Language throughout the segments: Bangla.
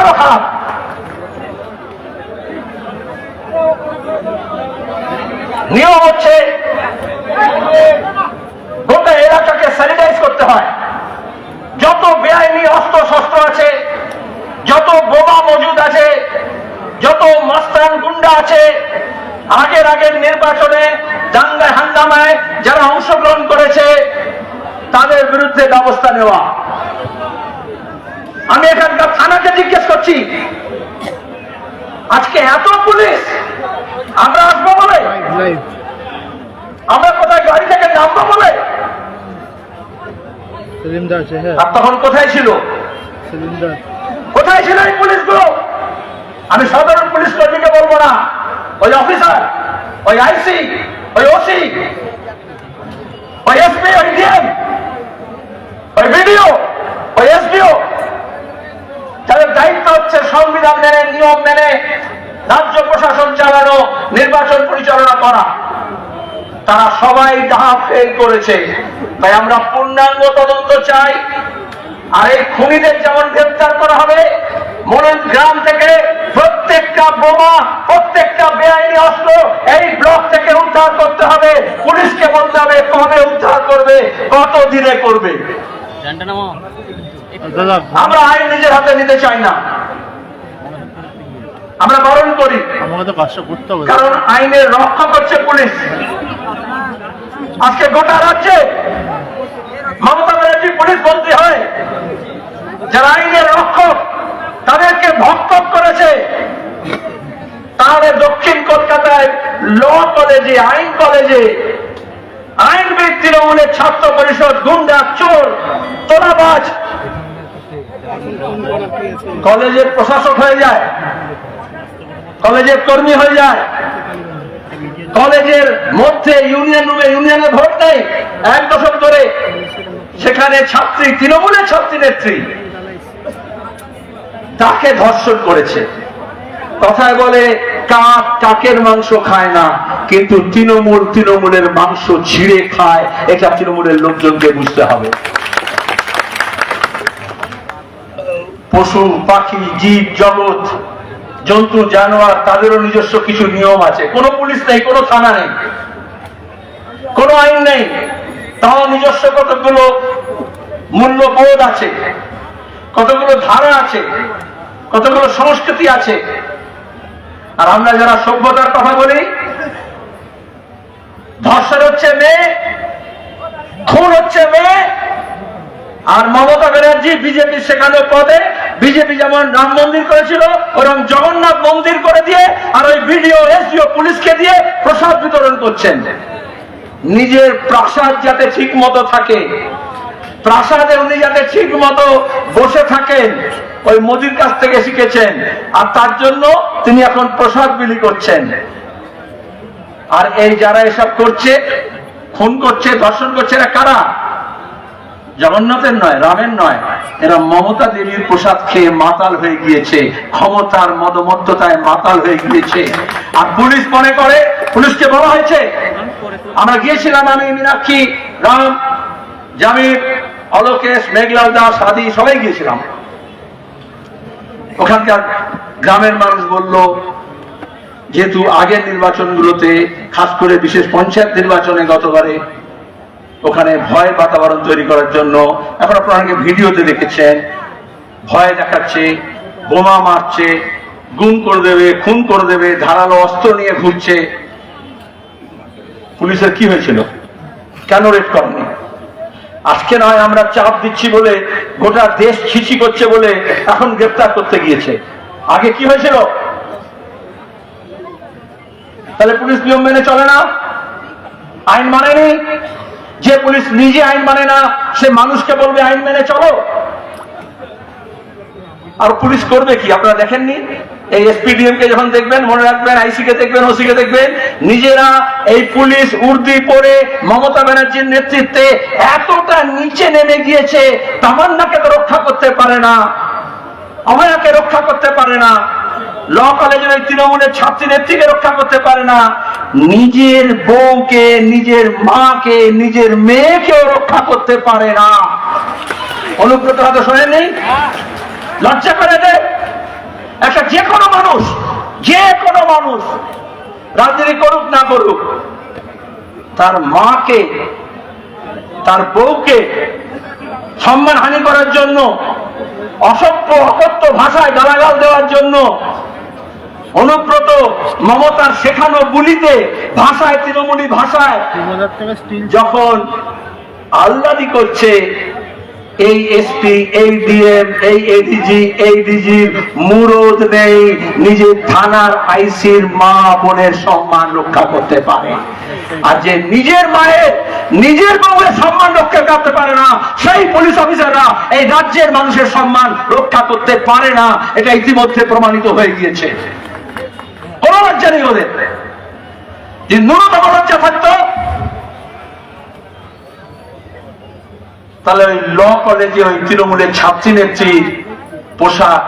সমাজেরও খারাপ। নিয়ম হচ্ছে গোটা এলাকাকে স্যানিটাইজ করতে হয়। যত বেআইনি অস্ত্র শস্ত্র আছে, যত বোমা মজুদ আছে, যত মাস্তান গুন্ডা আছে, আগের আগের নির্বাচনে দাঙ্গায় হাঙ্গামায় যারা অংশগ্রহণ করেছে, তাদের বিরুদ্ধে ব্যবস্থা নেওয়া। আমি এখানকার থানাকে জিজ্ঞেস করছি আজকে এত পুলিশ আমরা আসব বলে? আমরা কোথায় গাড়ি থেকে নামবো বলে? হ্যাঁ। তখন কোথায় ছিল? সিলিন্ডার। কোথায় ছিল এই পুলিশগুলো? আমি সাধারণ পুলিশ কর্মীকে বলব না। ওই অফিসার ওই আইসি ওই ওসি ওই এসপি ওই ডিএম ওই বিডিও ওই এসডিও যাদের দায়িত্ব হচ্ছে সংবিধান মেনে নিয়ম মেনে রাজ্য প্রশাসন চালানো নির্বাচন পরিচালনা করা। তারা সবাই ডাহা ফেল করেছে। তাই আমরা পূর্ণাঙ্গ তদন্ত চাই। আর এই খুনিদের যেমন গ্রেপ্তার করা হবে মনের গ্রাম থেকে প্রত্যেকটা বোমা প্রত্যেকটা বেআইনি অস্ত্র এই ব্লক থেকে উদ্ধার করতে হবে। পুলিশকে বলতে হবে কবে উদ্ধার করবে কত দিনে করবে আমরা আইন নিজের হাতে নিতে চাই না। আমরা বারণ করি। কারণ আইনের রক্ষা করছে পুলিশ। আজকে গোটা রাজ্যে মমতা ব্যানার্জি পুলিশ মন্ত্রী হয়। যারা আইনের রক্ষক তাদেরকে ভক্ষক করেছে। তাহলে দক্ষিণ কলকাতায় ল কলেজে আইন কলেজে আইনবিদ তৃণমূলের ছাত্র পরিষদ গুন্ডা চোর তোলাবাজ কলেজের প্রশাসক হয়ে যায়। কলেজের কর্মী হয়ে যায়। কলেজের মধ্যে ইউনিয়ন রুমে ইউনিয়নে ভোট নেই এক দশক ধরে সেখানে ছাত্রী, তৃণমূলের ছাত্রী নেত্রী তাকে ধর্ষণ করেছে। কথায় বলে, কাক কাকের মাংস খায় না, কিন্তু তৃণমূল তৃণমূলের মাংস ছিঁড়ে খায়। এটা তৃণমূলের লোকজনকে বুঝতে হবে। পশু, পাখি, জীব, জগৎ জন্তু, জানোয়ার, তাদেরও নিজস্ব কিছু নিয়ম আছে। কোনো পুলিশ নেই, কোনো থানা নেই। কোনো আইন নেই। তাও নিজস্ব কতগুলো মূল্যবোধ আছে, কতগুলো ধারা আছে, কতগুলো সংস্কৃতি আছে। আর আমরা যারা সভ্যতার কথা বলি, ধর্ষণ হচ্ছে মেয়ে, খুন হচ্ছে মেয়ে, আর মমতা ব্যানার্জি বিজেপি সেখানে পদে বিজেপি যেমন রাম মন্দির করেছিল ওরকম জগন্নাথ মন্দির করে দিয়ে আর ওই বিডিও এসডিও পুলিশকে দিয়ে প্রসাদ বিতরণ করছেন। নিজের প্রাসাদ যাতে ঠিক মতো থাকে, প্রাসাদে উনি যাতে ঠিক মতো বসে থাকেন, ওই মোদির কাছ থেকে শিখেছেন। আর তার জন্য তিনি এখন প্রসাদ বিলি করছেন। আর এই যারা এসব করছে, খুন করছে, ধর্ষণ করছে, এরা কারা? জগন্নাথের নয়, রামের নয়। এরা মমতা দেবীর প্রসাদ খেয়ে মাতাল হয়ে গিয়েছে। ক্ষমতার মদমত্ততায় মাতাল হয়ে গিয়েছে। আর পুলিশ মনে করে, পুলিশকে বলা হয়েছে, আমরা গিয়েছিলাম আমি, মীনাক্ষী, রাম, জামির, অলোকেশ, মেঘলাল দাস আদি, সবাই গিয়েছিলাম। ওখানকার গ্রামের মানুষ বলল, যেহেতু আগের নির্বাচনগুলোতে, খাস করে বিশেষ পঞ্চায়েত নির্বাচনে গতবারে ওখানে ভয় বাতাবরণ তৈরি করার জন্য। এখন আপনারা অনেকে ভিডিওতে দেখেছেন, ভয় দেখাচ্ছে, বোমা মারছে, গুম করে দেবে, খুন করে দেবে, ধারালো অস্ত্র নিয়ে ঘুরছে। পুলিশের কি হয়েছিল? কেন রেড করেনি? আজকে নয়, আমরা চাপ দিচ্ছি বলে, গোটা দেশ ছিচি করছে বলে এখন গ্রেপ্তার করতে গিয়েছে। আগে কি হয়েছিল? তাহলে পুলিশ নিয়ম মেনে চলে না? আইন মানেনি? যে পুলিশ নিজে আইন মানে না, সে মানুষকে বলবে আইন মেনে চলো। আর পুলিশ করবে কি? আপনারা দেখেননি? এই এসপিডিএম কে যখন দেখবেন, মনে রাখবেন আইসি কে দেখবেন ওসি কে দেখবেন, নিজেরা এই পুলিশ উর্দি পরে মমতা ব্যানার্জির নেতৃত্বে এতটা নিচে নেমে গিয়েছে, তামান্নাকে তো রক্ষা করতে পারে না, অভয়াকে রক্ষা করতে পারে না। ল কলেজের ওই তৃণমূলের ছাত্রী নেত্রীকে রক্ষা করতে পারে না। নিজের বউকে, নিজের মাকে, নিজের মেয়েকেও রক্ষা করতে পারে না। অনুব্রত হয়তো শোনেননি? লজ্জা করে দে একটা যে কোনো মানুষ, যে কোনো মানুষ রাজনীতি করুক না করুক, তার মাকে, তার বউকে সম্মান হানি করার জন্য, অসভ্য, অকথ্য ভাষায় গালাগাল দেওয়ার জন্য অনুব্রত মমতার শেখানো বুলিতে ভাষায় তৃণমূলী ভাষায় যখন আল্লাদি করছে এই এসপি এই ডিএম এই এডিজি এই ডিজির মুরদ নেই নিজের থানার আইসির মা বোনের সম্মান রক্ষা করতে পারে। আর যে নিজের মায়ের নিজের বউয়ের সম্মান রক্ষা করতে পারে না সেই পুলিশ অফিসাররা এই রাজ্যের মানুষের সম্মান রক্ষা করতে পারে না এটা ইতিমধ্যে প্রমাণিত হয়ে গিয়েছে। লজ্জা নেই ওদের। যে ন্যূনতম লজ্জা থাকতো, তাহলে ওই ল কলেজে ওই তৃণমূলের ছাত্রী নেত্রীর পোশাক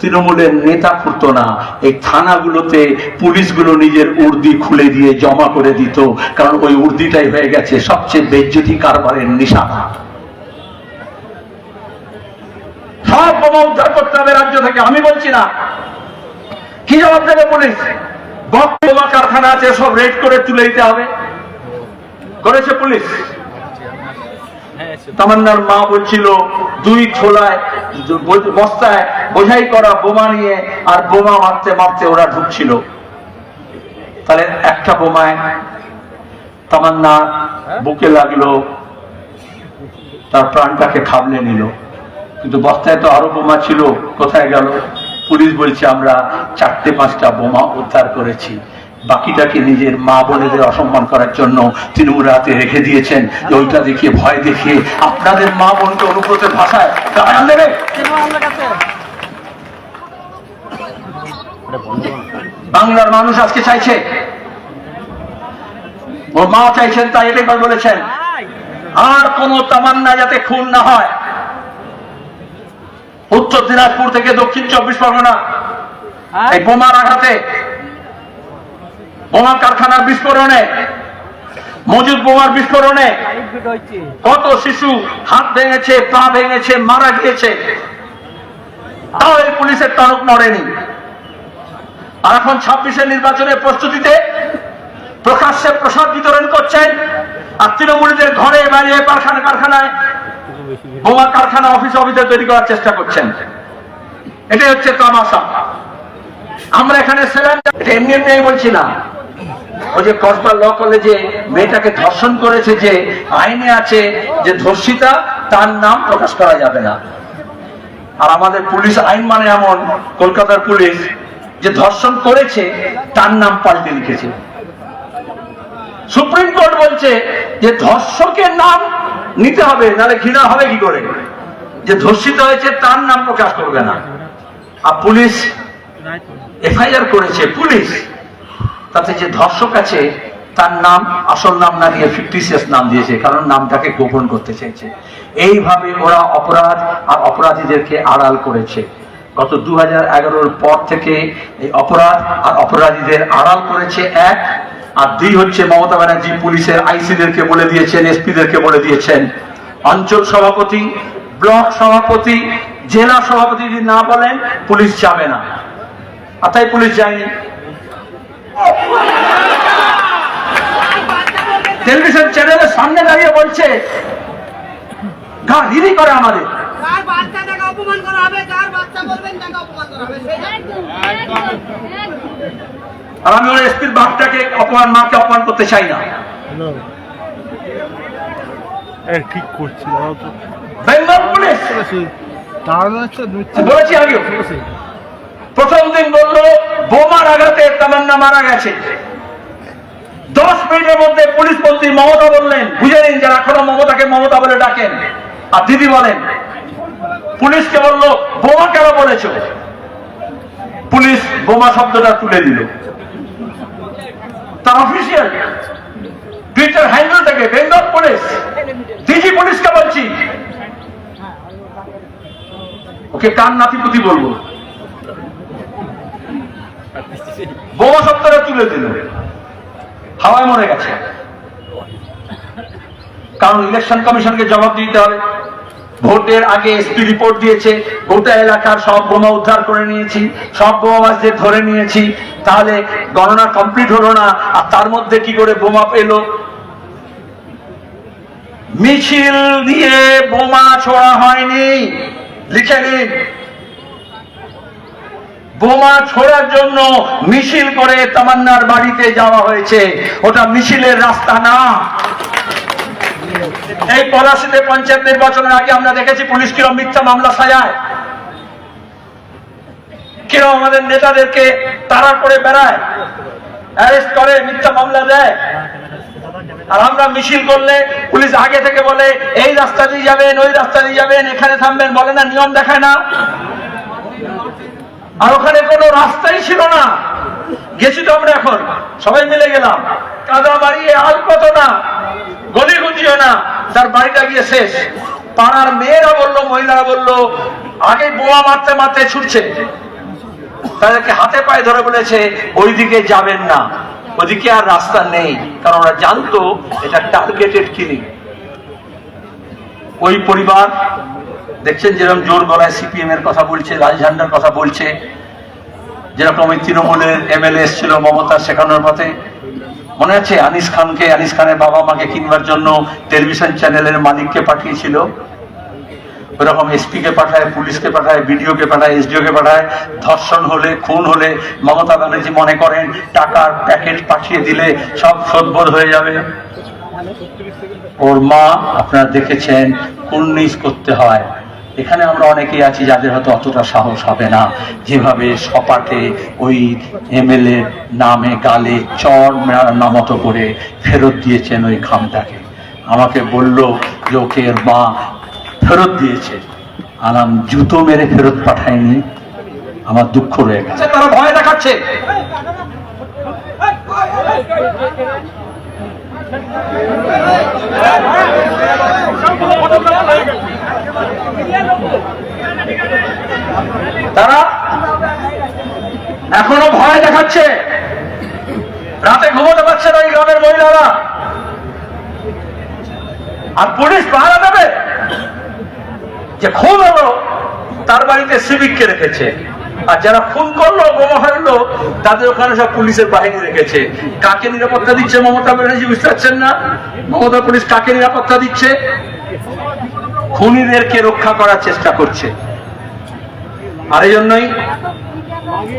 তৃণমূলের নেতা ফুরতো না। এই থানাগুলোতে পুলিশগুলো নিজের উর্দি খুলে দিয়ে জমা করে দিত, কারণ ওই উর্দিটাই হয়ে গেছে সবচেয়ে বেজ্জতি কারবারের নিশানা। সব বোমা উদ্ধার করতে হবে রাজ্য থেকে, আমি বলছি না। কি জবাব দেবে পুলিশ? বক কারখানা আছে, সব রেড করে তুলে দিতে হবে। করেছে পুলিশ? তামান্নার মা বলছিল, দুই ছোলায় বস্তায় বোঝাই করা বোমা নিয়ে আর বোমা মারতে মারতে ওরা ঢুকছিল। তাহলে একটা বোমায় তামান্না বুকে লাগল, তার প্রাণটাকে খাবলে নিল। কিন্তু বস্তায় তো আরও বোমা ছিল, কোথায় গেল? পুলিশ বলছে, আমরা চারটে পাঁচটা বোমা উদ্ধার করেছি। বাকিটাকে নিজের মা বোনেদের অসম্মান করার জন্য তৃণমূল হাতে রেখে দিয়েছেন। ওইটা দেখিয়ে, ভয় দেখিয়ে আপনাদের মা বোনকে অনুব্রতের ভাষায় গান দেবে? বাংলার মানুষ আজকে চাইছে। ওর মা চাইছেন, তাই এটাই বলেছেন। আর কোন তামান্না যাতে খুন না হয়। উত্তর দিনাজপুর থেকে দক্ষিণ চব্বিশ পরগনা। এই বোমার আঘাতে বোমা কারখানার বিস্ফোরণে মজুদ বোমার বিস্ফোরণে কত শিশু হাত ভেঙেছে পা ভেঙেছে মারা গিয়েছে তাও এই পুলিশের টনক নড়েনি আর এখন ছাব্বিশের নির্বাচনের প্রস্তুতিতে প্রকাশ্যে প্রসাদ বিতরণ করছেন আর তৃণমূলীদের ঘরে বাইরে কারখানা কারখানায় বোমা কারখানা অফিস অফিসে তৈরি করার চেষ্টা করছেন। এটাই হচ্ছে তামাশা। আমরা এখানে এমনি এমনি বলছি না ওই যে কসবা ল কলেজে মেয়েটাকে ধর্ষণ করেছে যে আইনে আছে যে ধর্ষিতা, তার নাম প্রকাশ করা যাবে না। আর আমাদের পুলিশ আইন মানে এমন, কলকাতার পুলিশ যে ধর্ষণ করেছে, তার নাম পাল্টে লিখেছে। সুপ্রিম কোর্ট বলছে যে ধর্ষকের নাম নিতে হবে, নাহলে ঘৃণা হবে কি করে? যে ধর্ষিত হয়েছে তার নাম প্রকাশ করবে না। আর পুলিশ এফআইআর করেছে, পুলিশ। তাতে যে ধর্ষক আছে, তার নাম, আসল নাম না দিয়ে ফিকটিসিয়াস নাম দিয়েছে, কারণ নামটাকে গোপন করতে চাইছে। এইভাবে ওরা অপরাধ আর অপরাধীদেরকে আড়াল করেছে। গত দু হাজার পর থেকে এই অপরাধ আর অপরাধীদের আড়াল করেছে এক আর দুই হচ্ছে মমতা ব্যানার্জি পুলিশের আইসিদেরকে বলে দিয়েছেন এসপিদেরকে বলে দিয়েছেন। অঞ্চল সভাপতি ব্লক সভাপতি জেলা সভাপতি যদি না বলেন পুলিশ যাবে না। আর তাই পুলিশ যায়নি। টেলিভিশন চ্যানেলের সামনে দাঁড়িয়ে বলছে গা হিরি করে আমাদের। অপমান করা হবে বাচ্চা বলবেন তাকে অপমান করা হবে। আর আমি ওর এসপির বাপটাকে অপমান মাকে অপমান করতে চাই না। ঠিক করছি বলেছি আগেও। প্রথম দিন বলল বোমার আঘাতে তামান্না মারা গেছে। দশ মিনিটের মধ্যে পুলিশ মন্ত্রী মমতা বললেন বুঝে নিন যারা এখনও মমতাকে মমতা বলে ডাকেন। আর দিদি বলেন পুলিশকে বলল বোমা কেন বলেছ? পুলিশ বোমা শব্দটা তুলে দিল। তার official Twitter Bengal police DG পুলিশকে বলছি। ওকে কান নাতিপুতি বলব? বোমা শব্দটা তুলে দিল। হাওয়ায় মরে গেছে। কারণ ইলেকশন কমিশনকে জবাব দিতে হবে। ভোটের আগে এসপি রিপোর্ট দিয়েছে, গোটা এলাকার সব বোমা উদ্ধার করে নিয়েছি, সব বোমাবাজদের ধরে নিয়েছি, তাহলে গণনা কমপ্লিট হলো না, আর তার মধ্যে কি করে বোমা পেল? মিছিল দিয়ে বোমা ছোড়া হয়নি, লিখে নিন। বোমা ছোড়ার জন্য মিছিল করে তামান্নার বাড়িতে যাওয়া হয়েছে, ওটা মিছিলের রাস্তা না। এই পলাশিতে পঞ্চায়েত নির্বাচনের আগে আমরা দেখেছি পুলিশ কিরম মিথ্যা মামলা সাজায়। কিরম আমাদের নেতাদেরকে তাড়া করে বেড়ায়, অ্যারেস্ট করে, মিথ্যা মামলা দেয়। আর আমরা মিছিল করলে পুলিশ আগে থেকে বলে, এই রাস্তা দিয়ে যাবেন, ওই রাস্তা দিয়ে যাবেন, এখানে থামবেন। বলে না, নিয়ম দেখায় না। আর ওখানে কোনো রাস্তাই ছিল না। গেছি তো আমরা এখন, সবাই মিলে গেলাম। কাদা মারিয়ে আল কত না। তার বাড়িটা গিয়ে শেষ। পাড়ার মেয়েরা বলল, মহিলারা বলল, আগে বোমা মারতে মারতে ছুটছে। তাদেরকে হাতে পায়ে ধরে বলেছে, ওইদিকে যাবেন না। ওদিকে আর রাস্তা নেই। কারণ ওরা জানতো এটা টার্গেটেড কিলিং ওই পরিবার, দেখছেন যেরকম জোর গলায় সিপিএম এর কথা বলছে লাল ঝান্ডার কথা বলছে, যেরকম ওই তৃণমূলের এমএলএ এসেছিল মমতা শেখানোর পথে মনে আছে আনিস খানকে? আনিস খানের বাবা মাকে কিনবার জন্য টেলিভিশন চ্যানেলের মালিককে পাঠিয়েছিল। ওরকম এসপি কে পাঠায়, পুলিশকে পাঠায় বিডিও কে পাঠায় এসডিও কে পাঠায়। ধর্ষণ হলে, খুন হলে মমতা ব্যানার্জি মনে করেন টাকার প্যাকেট পাঠিয়ে দিলে সব শোধবোধ হয়ে যাবে। ওর মা আপনারা দেখেছেন, কুর্নিশ করতে হয়। এখানে আমরা অনেকেই আছি যাদের হয়তো অতটা সাহস হবে না। যেভাবে সপাটে ওই এমএলএ নামে গালে চর মেরার মতো করে ফেরত দিয়েছেন ওই খামটাকে। আমাকে বলল, লোকের মা ফেরত দিয়েছে। আলাম জুতো মেরে ফেরত পাঠায়নি। আমার দুঃখ রয়ে গেছে। তারা ভয় দেখাচ্ছে। তারা এখনও ভয় দেখাচ্ছে। রাতে ঘুমোতে পারছে না এই গ্রামের মহিলারা। আর পুলিশ পাহারা দেবে যে খুন হলো, তার বাড়িতে সিভিককে রেখেছে। আর যারা খুন করল, বোমা হারলো, তাদের ওখানে সব পুলিশের বাহিনী রেখেছে। কাকে নিরাপত্তা দিচ্ছে মমতা ব্যানার্জি বুঝতে পারছেন না? মমতা পুলিশ কাকে নিরাপত্তা দিচ্ছে? খুনিদেরকে রক্ষা করার চেষ্টা করছে। আর এই জন্যই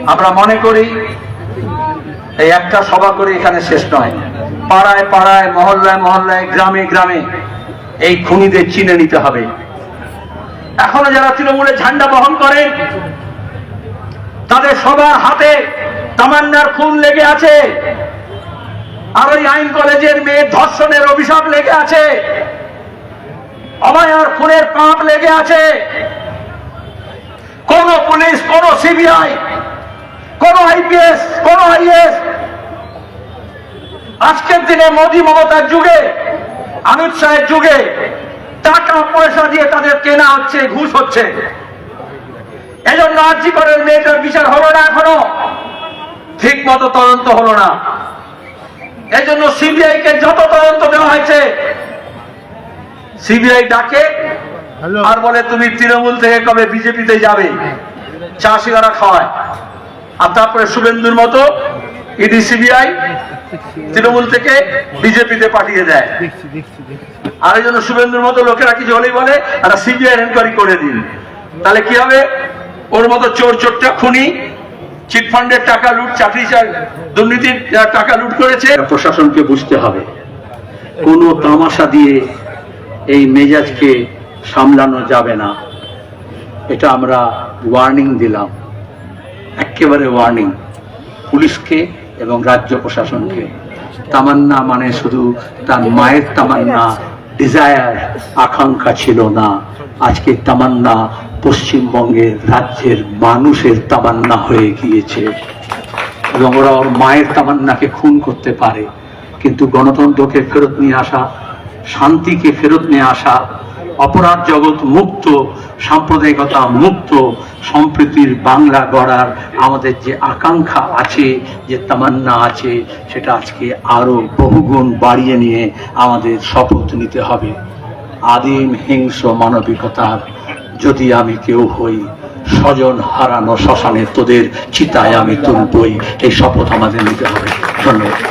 আমরা মনে করি, এই একটা সভা করে এখানে শেষ নয়। পাড়ায় পাড়ায়, মহল্লায় মহল্লায়, গ্রামে গ্রামে এই খুনিদের চিনে নিতে হবে। এখনও যারা তৃণমূলের ঝান্ডা বহন করেন তাদের সবার হাতে তামান্নার খুন লেগে আছে। আর ওই আইন কলেজের মেয়ে ধর্ষণের অভিশাপ লেগে আছে। অমায়ার খুনের পাপ লেগে আছে। কোন পুলিশ, কোন সিবিআই, কোন আইপিএস, কোন আইএস। আজকের দিনে মোদী মমতার যুগে, অমিত শাহের যুগে টাকা পয়সা দিয়ে তাদের কেনা হচ্ছে, ঘুষ হচ্ছে। এজন্য আর্জি করেন মেয়েটার বিচার হলো না এখনও। ঠিক মতো তদন্ত হলো না। এজন্য সিবিআই কে যত তদন্ত দেওয়া হয়েছে সিবিআই ডাকে আর বলে তুমি তৃণমূল থেকে কবে বিজেপিতে যাবে? চা সিগারা খাওয়ায়। আর তারপরে শুভেন্দুর মতো ইডি সিবিআই তৃণমূল থেকে বিজেপিতে পাঠিয়ে দেয়। আর এই জন্য শুভেন্দুর মতো লোকেরা কিছু হলেই বলে আর সিবিআই এনকোয়ারি করে দিন। তাহলে কি হবে? ওর মতো চোর চোরটা খুনি চিটফান্ডের টাকা লুট, চাকরি দুর্নীতির টাকা লুট করেছে। প্রশাসনকে বুঝতে হবে, কোনো তামাশা দিয়ে এই মেজাজকে সামলানো যাবে না। এটা আমরা ওয়ার্নিং দিলাম, একেবারে ওয়ার্নিং পুলিশকে এবং রাজ্য প্রশাসনকে। তামান্না মানে শুধু তার মায়ের তামান্না ডিজায়ার আকাঙ্ক্ষা ছিল না। আজকে তামান্না পশ্চিমবঙ্গের রাজ্যের মানুষের তামান্না হয়ে গিয়েছে। এবং ওরা ওর মায়ের তামান্নাকে খুন করতে পারে। কিন্তু গণতন্ত্রকে ফেরত নিয়ে আসা, শান্তিকে ফেরত নিয়ে আসা, অপরাধ জগৎ মুক্ত, সাম্প্রদায়িকতা মুক্ত, সম্প্রীতির বাংলা গড়ার আমাদের যে আকাঙ্ক্ষা আছে, যে তামান্না আছে, সেটা আজকে আরও বহুগুণ বাড়িয়ে নিয়ে আমাদের শপথ নিতে হবে। আদিম হিংস্র মানবিকতার যদি আমি কেউ হই, স্বজন হারানো শ্মশানে তোদের চিতায় আমি তুলবই। এই শপথ আমাদের নিতে হবে। ধন্যবাদ।